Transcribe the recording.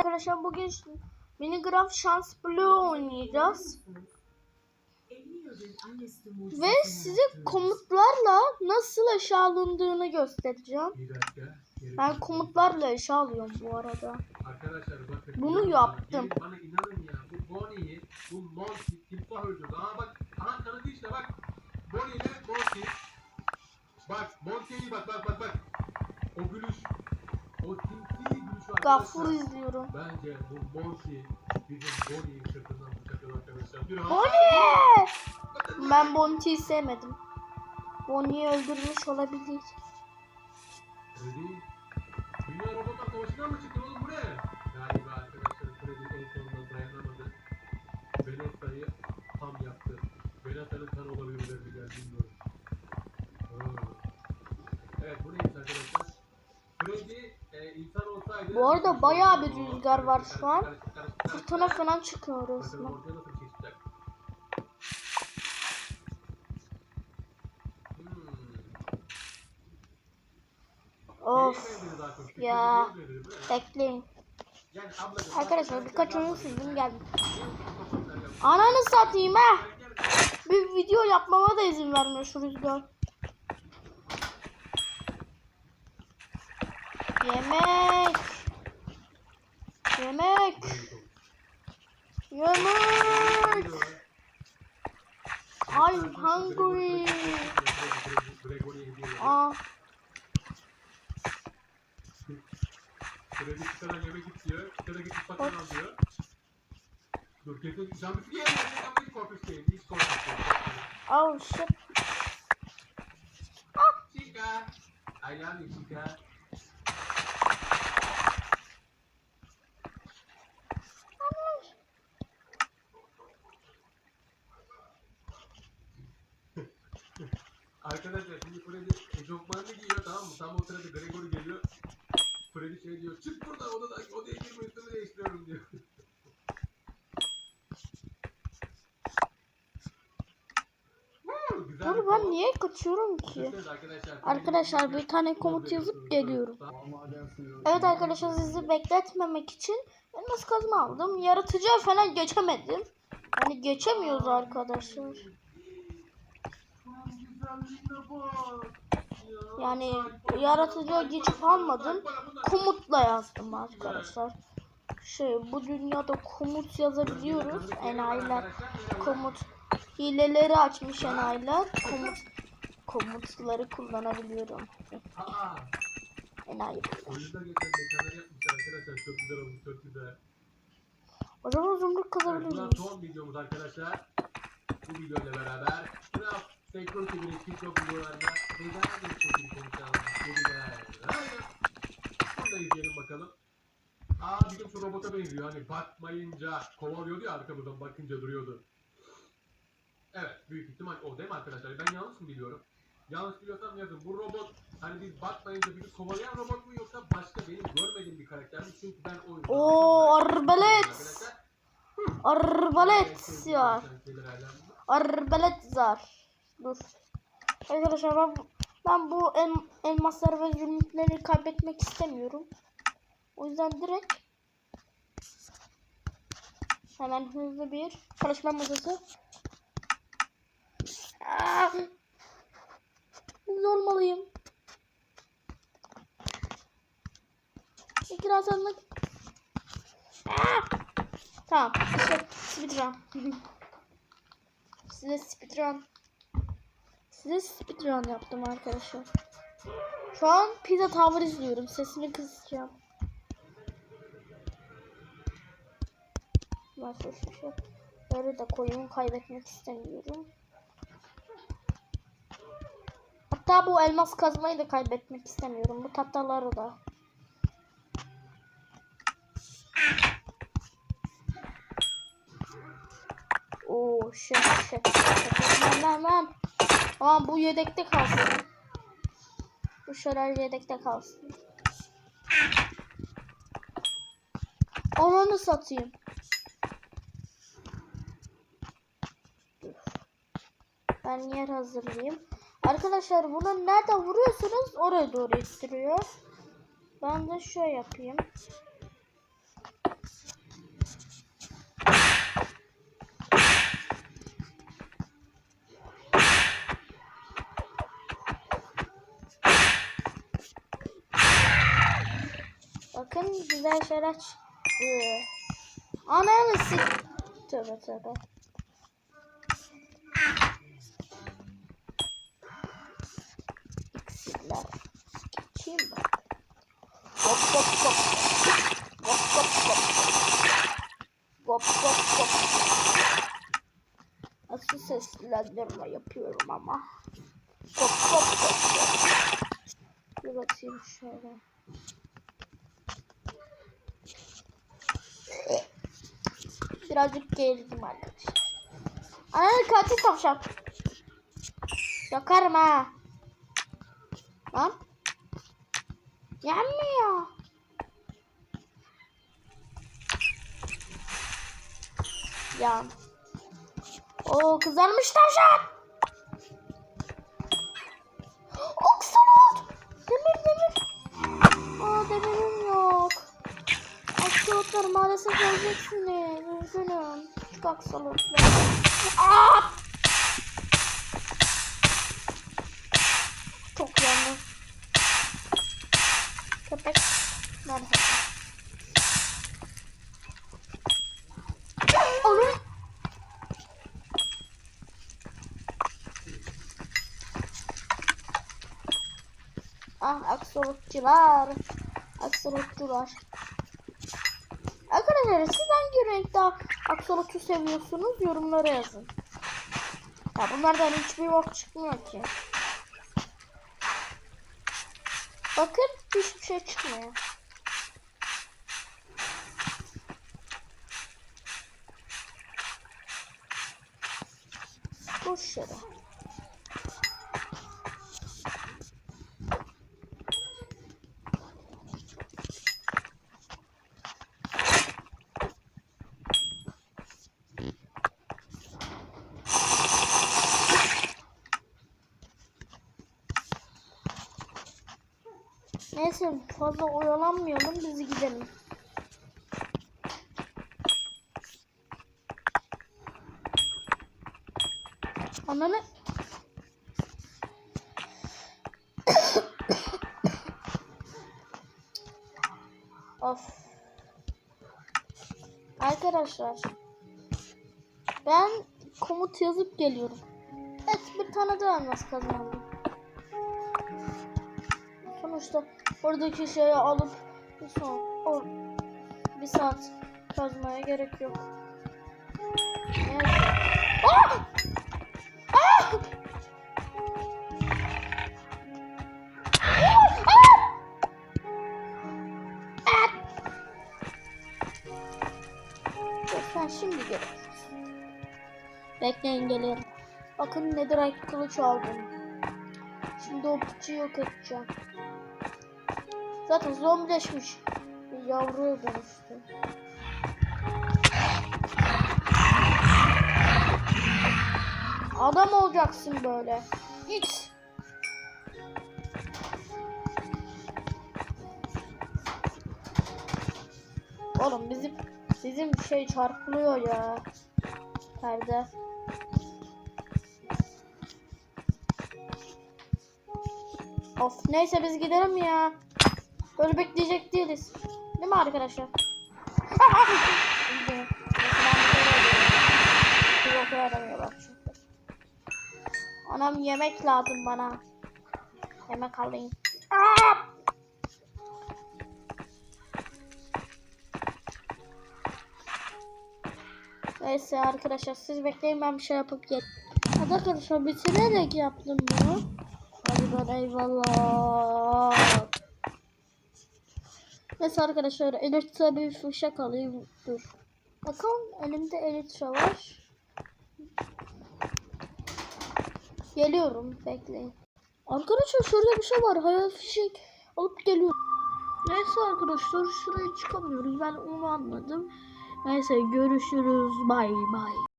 Arkadaşlar bugün Minigraf Şans Blue oynayacağız. Ve size komutlarla nasıl eşya alındığını göstereceğim. Ben komutlarla eşya alıyorum bu arada. Arkadaşlar bakın. Bunu yaptım. Bana inanın ya. Bu Bonnie'yi, bu Monty, timsah öldürdü. Aa bak. Aha tanıdı işte bak. Bonnie ile Monty. Bak Monty'ye bak bak bak bak. O gülüş. Gaffur izliyorum. Bence bu Monty bizim Bonnie'yi sırtından bıçakladı arkadaşlar. Bir Bonnie! Ben Bonnie'yi sevmedim. Bonnie'yi öldürmüş olabilir. Freddy. Dünya robotlar savaşına mı çıktın oğlum bu ne? Galiba arkadaşlar Freddy en sonunda dayanamadı. Venetta'yı tam yaptı. Venetta'nın kan olabilirler mi geldi bilmiyorum. Evet bu neymiş arkadaşlar? Freddy. Bu arada bayağı bir rüzgar var şu an. Fırtına falan çıkıyor resmen. Of ya. Bekleyin. Arkadaşlar birkaç oyun sildim geldim. Ananı satayım ha. Bir video yapmama da izin vermiyor şu rüzgar. Yemek. Yemek. Yemek. I'm hungry. Aa, Kredi çıkaran yemek istiyor. Kredi gidip bakın al diyor. Dur kesin sen bir şey yeme. Ama hiç değil. Hiç değil. oh shit. Chica. I love you Chica. Arkadaşlar şimdi Freddy eşofmanını giyiyor tamam mı? Tam o sırada Gregory geliyor. Freddy şey diyor, çık buradan odada, odaya girme üstümü değiştiriyorum diyor. Güzel Dur ben niye kaçıyorum ki? Arkadaşlar, bir tane komut yazıp geliyorum. Evet arkadaşlar sizi bekletmemek için elmas kazma aldım. Yaratıcıya falan geçemedim. Hani geçemiyoruz arkadaşlar. Yani yaratıcıya geçip almadım. Komutla yazdım arkadaşlar. Şey bu dünyada komut yazabiliyoruz. Enayiler komut hileleri açmış enayiler. Komut komutları kullanabiliyorum. Enayi. O zaman zumruk Evet, kazabilir bunlar miyiz? son videomuz arkadaşlar. Bu videoyla beraber Security çok videolarına neden. Dediler. Aynen. Bunu da izleyelim bakalım. Aa bizim şu robota benziyor. Hani bakmayınca kovalıyordu ya arkamızdan bakınca duruyordu. Evet büyük ihtimal o değil mi arkadaşlar? Ben yanlış mı biliyorum? Yanlış biliyorsam yazın. Bu robot hani biz bakmayınca bizi kovalayan robot mu yoksa başka benim görmediğim bir karakter mi? Çünkü ben oyunu... Oo, arbalet. Arbalet var. Arbalet zar. Dur. Arkadaşlar ben, ben bu el, elmasları ve zümrütleri kaybetmek istemiyorum. O yüzden direkt hemen hızlı bir çalışma masası. Ah! Hızlı olmalıyım. İkra sandık. Ah! Tamam. Speedrun. Size speedrun. Size speedrun yaptım arkadaşlar. Şu an Pizza Tower izliyorum. Sesini kısacağım. Nasıl şu şey? Böyle de koyun kaybetmek istemiyorum. Hatta bu elmas kazmayı da kaybetmek istemiyorum. Bu tahtaları da. Oo şey şey. Lan lan. Tamam bu yedekte kalsın. Bu şeyler yedekte kalsın. Oranı satayım. Ben yer hazırlayayım. Arkadaşlar bunu nerede vuruyorsunuz oraya doğru ittiriyor. Ben de şöyle yapayım. Bakın güzel şeyler çıktı. Ananı sik. Tövbe tövbe. İksirler. Geçeyim bak. Hop hop hop. Hop hop hop. Hop hop hop. Nasıl seslendirme yapıyorum ama. Hop hop. hop. Bir bakayım şöyle. Birazcık gerildim arkadaşlar. Ananı katil tavşan. Yakarım ha. Lan. Yanmıyor. Yan. Oo kızarmış tavşan. Aksolot. Demir demir. Aa demirim yok. Aksolotlar maalesef öleceksiniz. Üzgünüm. Küçük aksolotlar. Aa! Çok yandı. Köpek. Nerede? Onu. Ah aksolotçular. Aksolotçular. Arkadaşlar siz hangi renkte aksolotu seviyorsunuz yorumlara yazın. Ya bunlardan hiçbir bok çıkmıyor ki. Bakın hiçbir şey çıkmıyor. Boş yere. Neyse fazla oyalanmayalım biz gidelim. Ananı Of. Arkadaşlar ben komut yazıp geliyorum. Evet bir tane daha elmas kazandım. Sonuçta oradaki şeyi alıp bir son o bir saat kazmaya gerek yok. Neyse. Aa! Şimdi görürsün. Bekleyin gelirim. Bakın netherite kılıç aldım. Şimdi o piçi yok edeceğim. Zaten zombileşmiş. Bir yavruya dönüştü. Adam olacaksın böyle. Git. Oğlum bizim bizim şey çarpılıyor ya. Perde. Of neyse biz gidelim ya. Böyle bekleyecek değiliz. Değil mi arkadaşlar? Anam yemek lazım bana. Yemek alayım. Neyse arkadaşlar siz bekleyin ben bir şey yapıp gel. Hadi arkadaşlar bitirerek yaptım bunu. Hadi ben eyvallah. Neyse arkadaşlar Elitra bir fışak alayım. Dur. Bakın elimde Elitra var. Geliyorum bekleyin. Arkadaşlar şurada bir şey var. Hayal fişek alıp geliyorum. Neyse arkadaşlar şuraya çıkamıyoruz. Ben onu anladım. Neyse görüşürüz. Bay bay.